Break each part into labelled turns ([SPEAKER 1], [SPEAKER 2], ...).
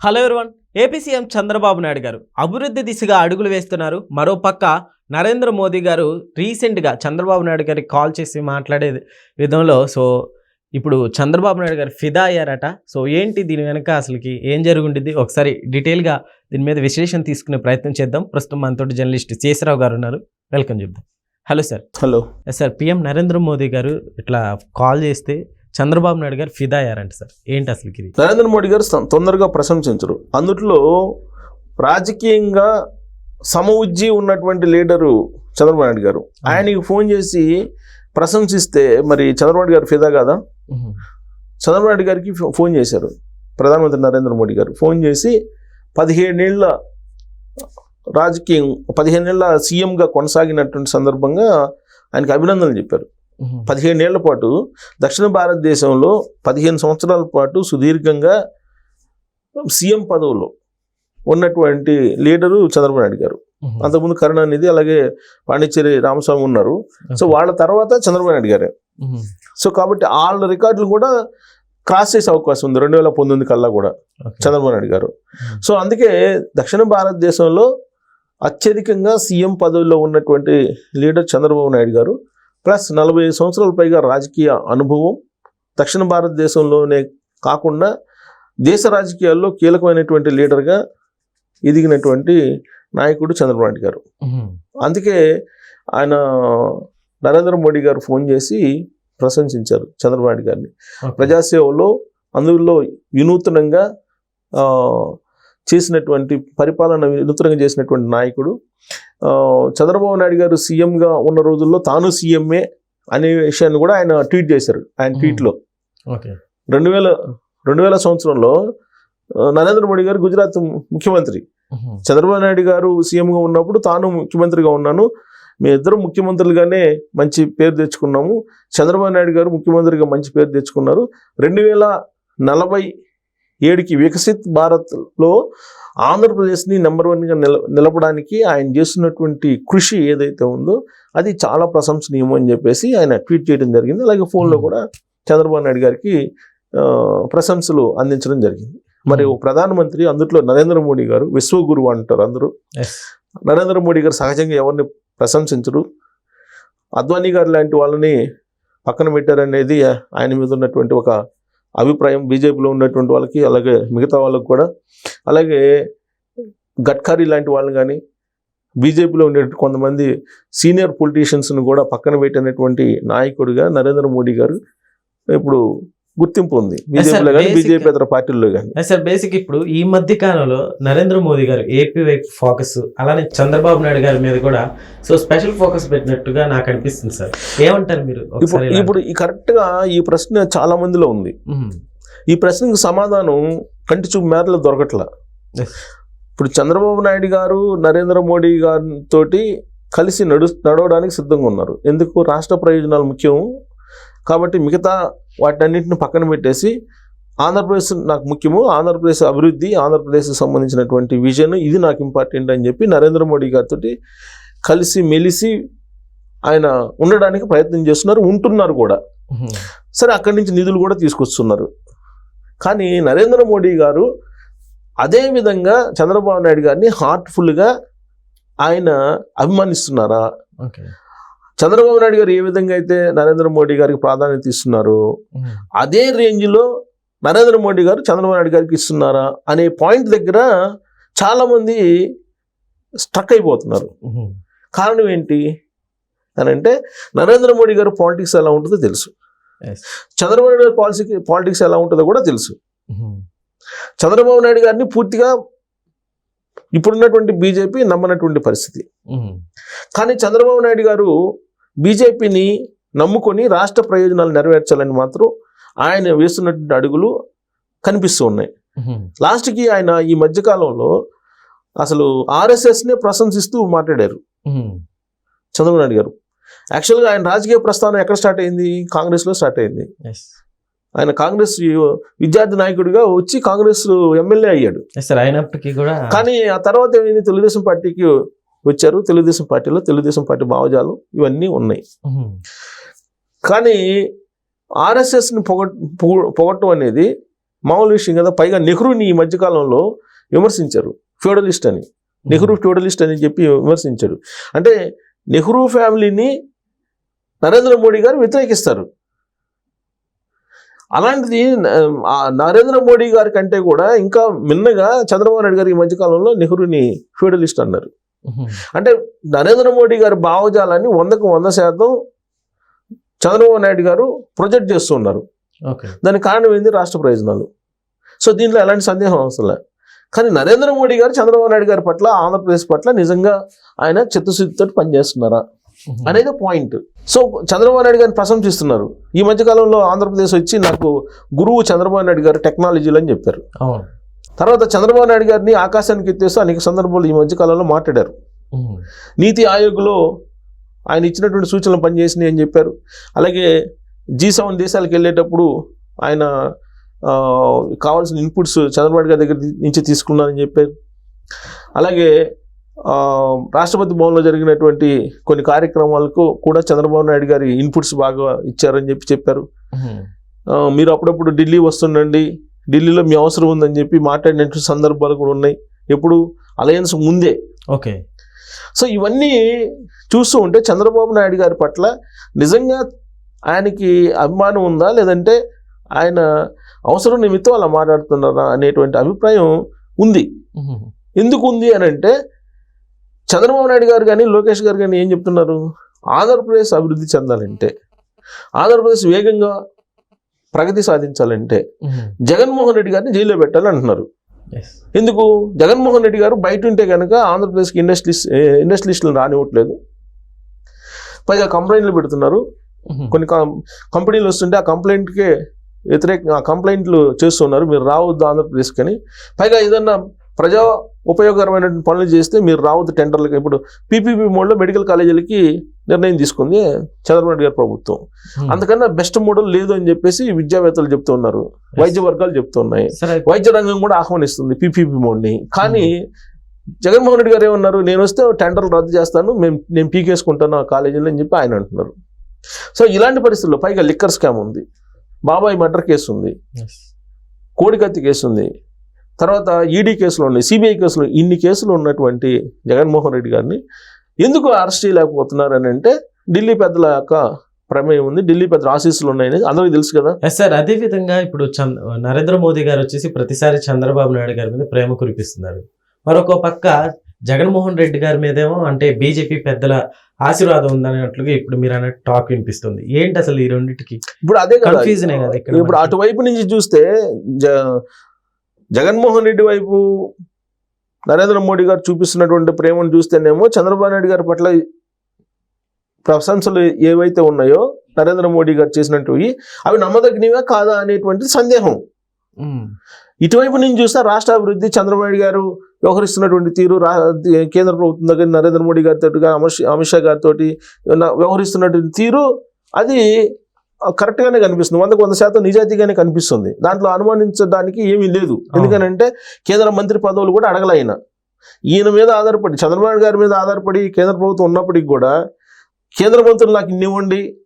[SPEAKER 1] Hello everyone AP CM Chandrababu Naidu garu అభివృద్ధి దిశగా అడుగులు వేస్తున్నారు. మరోపక్క నరేంద్ర మోదీ గారు రీసెంట్గా చంద్రబాబు నాయుడు గారికి కాల్ చేసి మాట్లాడే విధంలో సో ఇప్పుడు చంద్రబాబు నాయుడు గారు ఫిదా అయ్యారట. సో ఏంటి దీని వెనక అసలుకి ఏం జరుగుండిద్ది ఒకసారి డీటెయిల్గా దీని మీద విశ్లేషణ తీసుకునే ప్రయత్నం చేద్దాం. ప్రస్తుతం మనతోటి జర్నలిస్ట్ శేషరావు గారు ఉన్నారు. వెల్కమ్ చెప్దాం. Hello sir.
[SPEAKER 2] Hello.
[SPEAKER 1] Sir PM Narendra Modi garu ఇట్లా కాల్ చేస్తే చంద్రబాబు నాయుడు గారు ఫిదా అయ్యారంట సార్. ఏంటి అసలుకి ఇది?
[SPEAKER 2] నరేంద్ర మోడీ గారు తొందరగా ప్రశంసించరు. అందుట్లో రాజకీయంగా సమఉజ్జి ఉన్నటువంటి లీడరు చంద్రబాబు నాయుడు గారు. ఆయనకి ఫోన్ చేసి ప్రశంసిస్తే మరి చంద్రబాబు నాయుడు గారు ఫిదా కాదా. చంద్రబాబు నాయుడు గారికి ఫోన్ చేశారు. ప్రధానమంత్రి నరేంద్ర మోడీ గారు ఫోన్ చేసి పదిహేనేళ్ళ రాజకీయం పదిహేనేళ్ళ సీఎంగా కొనసాగినటువంటి సందర్భంగా ఆయనకి అభినందనలు చెప్పారు.
[SPEAKER 1] మ్మ్.
[SPEAKER 2] పదిహేనేళ్ళ పాటు దక్షిణ భారతదేశంలో పదిహేను సంవత్సరాల పాటు సుదీర్ఘంగా సీఎం పదవిలో ఉన్నటువంటి లీడరు చంద్రబాబు నాయుడు గారు. అంతకుముందు కరుణానిధి అలాగే పాండిచ్చేరి రామస్వామి ఉన్నారు సో వాళ్ళ తర్వాత చంద్రబాబు నాయుడు గారే. సో కాబట్టి వాళ్ళ రికార్డులు కూడా క్రాస్ చేసే అవకాశం ఉంది రెండు వేల పంతొమ్మిది కల్లా కూడా. చంద్రబాబు నాయుడు గారు. సో అందుకే దక్షిణ భారతదేశంలో అత్యధికంగా సీఎం పదవిలో ఉన్నటువంటి లీడర్ చంద్రబాబు నాయుడు గారు ప్లస్ నలభై సంవత్సరాల పైగా రాజకీయ అనుభవం దక్షిణ భారతదేశంలోనే కాకుండా దేశ రాజకీయాల్లో కీలకమైనటువంటి లీడర్గా ఎదిగినటువంటి నాయకుడు చంద్రబాబు నాయుడు గారు. అందుకే ఆయన నరేంద్ర మోడీ గారు ఫోన్ చేసి ప్రశంసించారు చంద్రబాబు నాయుడు గారిని. ప్రజాసేవలో అందులో వినూత్నంగా ఆ, చేసినటువంటి పరిపాలన వినూత్నంగా చేసినటువంటి నాయకుడు చంద్రబాబు నాయుడు గారు సీఎంగా ఉన్న రోజుల్లో తాను సీఎంఏ అనే విషయాన్ని కూడా ఆయన ట్వీట్ చేశారు ఆయన. ట్వీట్లో. రెండు వేల రెండు వేల సంవత్సరంలో నరేంద్ర మోడీ గారు గుజరాత్ ముఖ్యమంత్రి. చంద్రబాబు నాయుడు గారు సీఎంగా ఉన్నప్పుడు తాను ముఖ్యమంత్రిగా ఉన్నాను. మీ ఇద్దరు ముఖ్యమంత్రులుగానే మంచి పేరు తెచ్చుకున్నాము. చంద్రబాబు నాయుడు గారు ముఖ్యమంత్రిగా మంచి పేరు తెచ్చుకున్నారు. రెండు వేల నలభై ఏడుకి వికసిత్ భారత్లో ఆంధ్రప్రదేశ్ని నెంబర్ వన్గా నిల నిలపడానికి ఆయన చేస్తున్నటువంటి కృషి ఏదైతే ఉందో అది చాలా ప్రశంసనీయం అని చెప్పేసి ఆయన ట్వీట్ చేయడం జరిగింది. అలాగే ఫోన్లో. కూడా చంద్రబాబు నాయుడు గారికి ప్రశంసలు అందించడం జరిగింది. మరి ఓ ప్రధానమంత్రి అందుట్లో నరేంద్ర మోడీ గారు విశ్వగురువు అంటారు అందరూ. నరేంద్ర మోడీ గారు సహజంగా ఎవరిని ప్రశంసించరు. అద్వానీ గారు లాంటి వాళ్ళని పక్కన పెట్టారనేది ఆయన మీద ఉన్నటువంటి ఒక అభిప్రాయం బీజేపీలో ఉన్నటువంటి వాళ్ళకి అలాగే మిగతా వాళ్ళకి కూడా. అలాగే గడ్కరీ లాంటి వాళ్ళని కానీ బీజేపీలో ఉండే కొంతమంది సీనియర్ పొలిటీషియన్స్ను కూడా పక్కన పెట్టినటువంటి నాయకుడిగా నరేంద్ర మోడీ గారు ఇప్పుడు గుర్తింపు ఉంది. బీజేపీలో కానీ
[SPEAKER 1] basic-
[SPEAKER 2] బీజేపీ ఇతర పార్టీల్లో కానీ
[SPEAKER 1] సార్ బేసిక్ ఇప్పుడు ఈ మధ్య కాలంలో నరేంద్ర మోదీ గారు ఏపీ వైపు ఫోకస్ అలానే చంద్రబాబు నాయుడు గారి మీద కూడా సో స్పెషల్ ఫోకస్ పెట్టినట్టుగా నాకు అనిపిస్తుంది సార్ ఏమంటారు మీరు
[SPEAKER 2] ఇప్పుడు
[SPEAKER 1] ఇలా-
[SPEAKER 2] ఇప్పుడు ఈ కరెక్ట్గా ఈ ప్రశ్న చాలా మందిలో ఉంది. ఈ ప్రశ్నకు సమాధానం కంటి చూపు మేరలో దొరకట్ల. ఇప్పుడు చంద్రబాబు నాయుడు గారు నరేంద్ర మోడీ గారితో కలిసి నడు నడవడానికి సిద్ధంగా ఉన్నారు. ఎందుకు? రాష్ట్ర ప్రయోజనాలు ముఖ్యం. కాబట్టి మిగతా వాటన్నిటిని పక్కన పెట్టేసి ఆంధ్రప్రదేశ్ నాకు ముఖ్యము. ఆంధ్రప్రదేశ్ అభివృద్ధి ఆంధ్రప్రదేశ్కి సంబంధించినటువంటి విజన్ ఇది నాకు ఇంపార్టెంట్ అని చెప్పి నరేంద్ర మోడీ గారితో కలిసి మెలిసి ఆయన ఉండడానికి ప్రయత్నం చేస్తున్నారు ఉంటున్నారు కూడా. సరే అక్కడి నుంచి నిధులు కూడా తీసుకొస్తున్నారు. కానీ నరేంద్ర మోడీ గారు అదే విధంగా చంద్రబాబు నాయుడు గారిని హార్ట్ఫుల్గా ఆయన అభిమానిస్తున్నారా?
[SPEAKER 1] ఓకే.
[SPEAKER 2] చంద్రబాబు నాయుడు గారు ఏ విధంగా అయితే నరేంద్ర మోడీ గారికి ప్రాధాన్యత ఇస్తున్నారు. అదే రేంజ్లో నరేంద్ర మోడీ గారు చంద్రబాబు నాయుడు గారికి ఇస్తున్నారా అనే పాయింట్ దగ్గర చాలామంది స్ట్రక్ అయిపోతున్నారు. కారణం ఏంటి అని అంటే నరేంద్ర మోడీ గారు పాలిటిక్స్ ఎలా ఉంటుందో తెలుసు. చంద్రబాబు నాయుడు గారి పాలసీ పాలిటిక్స్ ఎలా ఉంటుందో కూడా తెలుసు. చంద్రబాబు నాయుడు గారిని పూర్తిగా ఇప్పుడున్నటువంటి బీజేపీ నమ్మనటువంటి పరిస్థితి. కానీ చంద్రబాబు నాయుడు గారు బీజేపీని నమ్ముకొని రాష్ట్ర ప్రయోజనాలు నెరవేర్చాలని మాత్రం ఆయన వేస్తున్నటువంటి అడుగులు కనిపిస్తూ ఉన్నాయి. లాస్ట్కి ఆయన ఈ మధ్యకాలంలో అసలు ఆర్ఎస్ఎస్నే ప్రశంసిస్తూ మాట్లాడారు. చంద్రబాబు నాయుడు గారు. యాక్చువల్గా ఆయన రాజకీయ ప్రస్థానం ఎక్కడ స్టార్ట్ అయింది? కాంగ్రెస్లో స్టార్ట్ అయింది. ఆయన కాంగ్రెస్ విద్యార్థి నాయకుడిగా వచ్చి కాంగ్రెస్ ఎమ్మెల్యే అయ్యాడు.
[SPEAKER 1] అయినప్పటికీ కూడా
[SPEAKER 2] కానీ ఆ తర్వాత ఏమైంది? తెలుగుదేశం పార్టీకి వచ్చారు. తెలుగుదేశం పార్టీలో తెలుగుదేశం పార్టీ భావజాలు ఇవన్నీ ఉన్నాయి. కానీ ఆర్ఎస్ఎస్ని పొగ పొగ- పొగట్టం అనేది మామూలు విషయం కదా. పైగా నెహ్రూని ఈ మధ్యకాలంలో విమర్శించారు. ఫ్యూడలిస్ట్ అని. నెహ్రూ ఫ్యూడలిస్ట్ అని చెప్పి విమర్శించాడు అంటే నెహ్రూ ఫ్యామిలీని నరేంద్ర మోడీ గారు వ్యతిరేకిస్తారు. అలాంటిది నరేంద్ర మోడీ గారి కంటే కూడా ఇంకా మిన్నగా చంద్రబాబు నాయుడు గారు ఈ మధ్యకాలంలో నెహ్రూని ఫ్యూడలిస్ట్ అన్నారు. అంటే నరేంద్ర మోడీ గారి భావజాలాన్ని వందకు వంద శాతం చంద్రబాబు నాయుడు గారు ప్రొజెక్ట్ చేస్తున్నారు. దానికి కారణం ఏంది? రాష్ట్ర ప్రయోజనాలు. సో దీంట్లో ఎలాంటి సందేహం అవసరం కానీ నరేంద్ర మోడీ గారు చంద్రబాబు నాయుడు గారి పట్ల ఆంధ్రప్రదేశ్ పట్ల నిజంగా ఆయన చిత్తశుద్ధితో పనిచేస్తున్నారా. అనేది పాయింట్. సో చంద్రబాబు నాయుడు గారిని ప్రశంసిస్తున్నారు. ఈ మధ్యకాలంలో ఆంధ్రప్రదేశ్ వచ్చి నాకు గురువు చంద్రబాబు నాయుడు గారు టెక్నాలజీలు అని చెప్పారు.
[SPEAKER 1] అవును.
[SPEAKER 2] తర్వాత చంద్రబాబు నాయుడు గారిని ఆకాశానికి ఎత్తేస్తూ అనేక సందర్భాలు ఈ మధ్యకాలంలో మాట్లాడారు. నీతి ఆయోగ్లో ఆయన ఇచ్చినటువంటి సూచనలు పనిచేసినాయి అని చెప్పారు. అలాగే జీ సెవెన్ దేశాలకు వెళ్ళేటప్పుడు ఆయన కావాల్సిన ఇన్పుట్స్ చంద్రబాబు గారి దగ్గర నుంచి తీసుకున్నారని చెప్పారు. అలాగే రాష్ట్రపతి భవన్లో జరిగినటువంటి కొన్ని కార్యక్రమాలకు కూడా చంద్రబాబు నాయుడు గారి ఇన్పుట్స్ బాగా ఇచ్చారని చెప్పి చెప్పారు. మీరు అప్పుడప్పుడు ఢిల్లీ వస్తుండండి ఢిల్లీలో మీ అవసరం ఉందని చెప్పి మాట్లాడినటువంటి సందర్భాలు కూడా ఉన్నాయి. ఎప్పుడు? అలయన్స్ ముందే.
[SPEAKER 1] ఓకే.
[SPEAKER 2] సో ఇవన్నీ చూస్తూ ఉంటే చంద్రబాబు నాయుడు గారి పట్ల నిజంగా ఆయనకి అభిమానం ఉందా? లేదంటే ఆయన అవసరం నిమిత్తం అలా మాట్లాడుతున్నారా అనేటువంటి అభిప్రాయం ఉంది. ఎందుకు ఉంది అని అంటే చంద్రబాబు నాయుడు గారు కానీ లోకేష్ గారు కానీ ఏం చెప్తున్నారు? ఆంధ్రప్రదేశ్ అభివృద్ధి చెందాలంటే. ఆంధ్రప్రదేశ్ వేగంగా ప్రగతి సాధించాలంటే. జగన్మోహన్ రెడ్డి గారిని జైల్లో పెట్టాలి అంటున్నారు. ఎందుకు జగన్మోహన్ రెడ్డి గారు బయట ఉంటే కనుక ఆంధ్రప్రదేశ్కి ఇండస్ట్రీస్ ఇండస్ట్రీస్లు రానివ్వట్లేదు పైగా కంప్లైంట్లు పెడుతున్నారు. కొన్ని కంపెనీలు వస్తుంటే ఆ కంప్లైంట్కే వ్యతిరేక కంప్లైంట్లు చేస్తున్నారు మీరు రావద్దు ఆంధ్రప్రదేశ్కి అని పైగా ఏదన్నా ప్రజా ఉపయోగకరమైనటువంటి పనులు చేస్తే మీరు రావద్దు టెండర్లకి. ఇప్పుడు పీపీపీ మోడ్లో మెడికల్ కాలేజీలకి నిర్ణయం తీసుకుంది చంద్రబాబు నాయుడు గారి ప్రభుత్వం. అందుకన్నా బెస్ట్ మోడల్ లేదు అని చెప్పేసి విద్యావేత్తలు చెప్తూ ఉన్నారు. వైద్య వర్గాలు చెప్తూ ఉన్నాయి. వైద్య రంగం కూడా ఆహ్వానిస్తుంది పీపీపీ మోడ్ని. కానీ జగన్మోహన్ రెడ్డి గారు ఏమన్నారు? నేను వస్తే టెండర్లు రద్దు చేస్తాను మేము నేను పీకేసుకుంటాను ఆ కాలేజీలో అని చెప్పి ఆయన అంటున్నారు. సో ఇలాంటి పరిస్థితుల్లో పైగా లిక్కర్ స్కామ్ ఉంది. బాబాయ్ మర్డర్ కేసు ఉంది. కోడికత్తి కేసు ఉంది. తర్వాత ఈడీ కేసులు ఉన్నాయి సిబిఐ కేసులు ఇన్ని కేసులు ఉన్నటువంటి జగన్మోహన్ రెడ్డి గారిని ఎందుకు అరెస్ట్ చేయలేకపోతున్నారు అని అంటే ఢిల్లీ పెద్దల యొక్క ప్రమేయం ఉంది ఢిల్లీ పెద్దల ఆశీస్సులు ఉన్నాయని అందరికీ తెలుసు కదా.
[SPEAKER 1] ఎస్ సార్ అదే విధంగా ఇప్పుడు నరేంద్ర మోదీ గారు వచ్చేసి ప్రతిసారి చంద్రబాబు నాయుడు గారి మీద ప్రేమ కురిపిస్తున్నారు. మరొక పక్క జగన్మోహన్ రెడ్డి గారి మీదేమో అంటే బీజేపీ పెద్దల ఆశీర్వాదం ఉందన్నట్లుగా ఇప్పుడు మీరు అన్న టాక్ వినిపిస్తుంది. ఏంటి అసలు ఈ రెండింటికి
[SPEAKER 2] ఇప్పుడు అదే
[SPEAKER 1] కన్ఫ్యూజన్
[SPEAKER 2] ఇప్పుడు. అటువైపు నుంచి చూస్తే జగన్మోహన్ రెడ్డి వైపు నరేంద్ర మోడీ గారు చూపిస్తున్నటువంటి ప్రేమను చూస్తేనేమో చంద్రబాబు నాయుడు గారి పట్ల ప్రశంసలు ఏవైతే ఉన్నాయో నరేంద్ర మోడీ గారు చేసినట్టువి అవి నమ్మదగినవా కాదా అనేటువంటి సందేహం. ఇటువైపు నుంచి చూస్తే రాష్ట్ర అభివృద్ధి చంద్రబాబు నాయుడు గారు వ్యవహరిస్తున్నటువంటి తీరు రా కేంద్ర ప్రభుత్వం దగ్గర నరేంద్ర మోడీ గారితో అమిత్ అమిత్ షా గారితో వ్యవహరిస్తున్నటువంటి తీరు అది కరెక్ట్గానే కనిపిస్తుంది. వందకు వంద శాతం నిజాయితీగానే కనిపిస్తుంది. దాంట్లో అనుమానించడానికి ఏమీ లేదు. ఎందుకనంటే కేంద్ర మంత్రి పదవులు కూడా అడగల ఆయన. ఈయన మీద ఆధారపడి చంద్రబాబు గారి మీద ఆధారపడి కేంద్ర ప్రభుత్వం ఉన్నప్పటికీ కూడా కేంద్ర మంత్రులు నాకు ఇన్ని ఇవ్వండి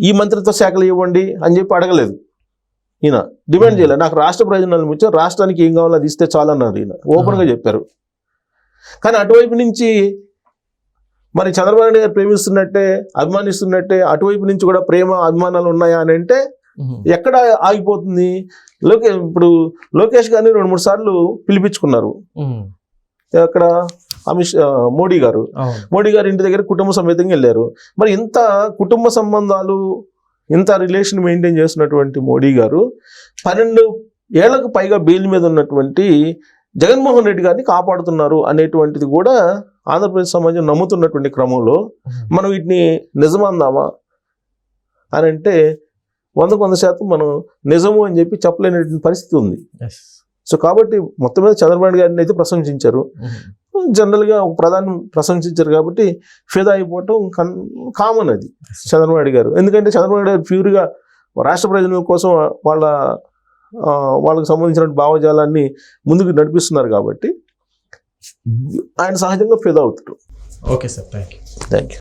[SPEAKER 2] ఈ మంత్రిత్వ శాఖలు ఇవ్వండి అని చెప్పి అడగలేదు. ఈయన డిమాండ్. చేయలేదు. నాకు రాష్ట్ర ప్రయోజనాలు ముఖ్యం. రాష్ట్రానికి ఏం కావాలో అది ఇస్తే చాలు అన్నారు ఈయన. ఓపెన్గా చెప్పారు. కానీ అటువైపు నుంచి మరి చంద్రబాబు నాయుడు గారు ప్రేమిస్తున్నట్టే అభిమానిస్తున్నట్టే అటువైపు నుంచి కూడా ప్రేమ అభిమానాలు ఉన్నాయా అని అంటే. ఎక్కడ ఆగిపోతుంది? లోకే ఇప్పుడు లోకేష్ గారిని రెండు మూడు సార్లు పిలిపించుకున్నారు. అక్కడ అమిత్ మోడీ గారు. మోడీ గారి ఇంటి దగ్గర కుటుంబ సమేతంగా వెళ్ళారు. మరి ఇంత కుటుంబ సంబంధాలు ఇంత రిలేషన్ మెయింటైన్ చేస్తున్నటువంటి మోడీ గారు పన్నెండు ఏళ్ళకు పైగా బెయిల్ మీద ఉన్నటువంటి జగన్మోహన్ రెడ్డి గారిని కాపాడుతున్నారు అనేటువంటిది కూడా ఆంధ్రప్రదేశ్ సమాజం నమ్ముతున్నటువంటి క్రమంలో. మనం వీటిని నిజమందామా అని అంటే వందకు వంద శాతం మనం నిజము అని చెప్పి చెప్పలేనటువంటి పరిస్థితి ఉంది. సో కాబట్టి మొత్తం మీద చంద్రబాబు గారిని అయితే ప్రశంసించారు. జనరల్గా ఒక ప్రధాని ప్రశంసించారు కాబట్టి ఫిదా అయిపోవటం కన్ కామన్ అది చంద్రబాబు గారు ఎందుకంటే చంద్రబాబు గారు ప్యూర్గా రాష్ట్ర ప్రయోజనం కోసం వాళ్ళ వాళ్ళకి సంబంధించిన భావజాలాన్ని ముందుకు నడిపిస్తున్నారు కాబట్టి ఆయన సహజంగా ఫిదా అవుతారు
[SPEAKER 1] okay sir thank you
[SPEAKER 2] thank you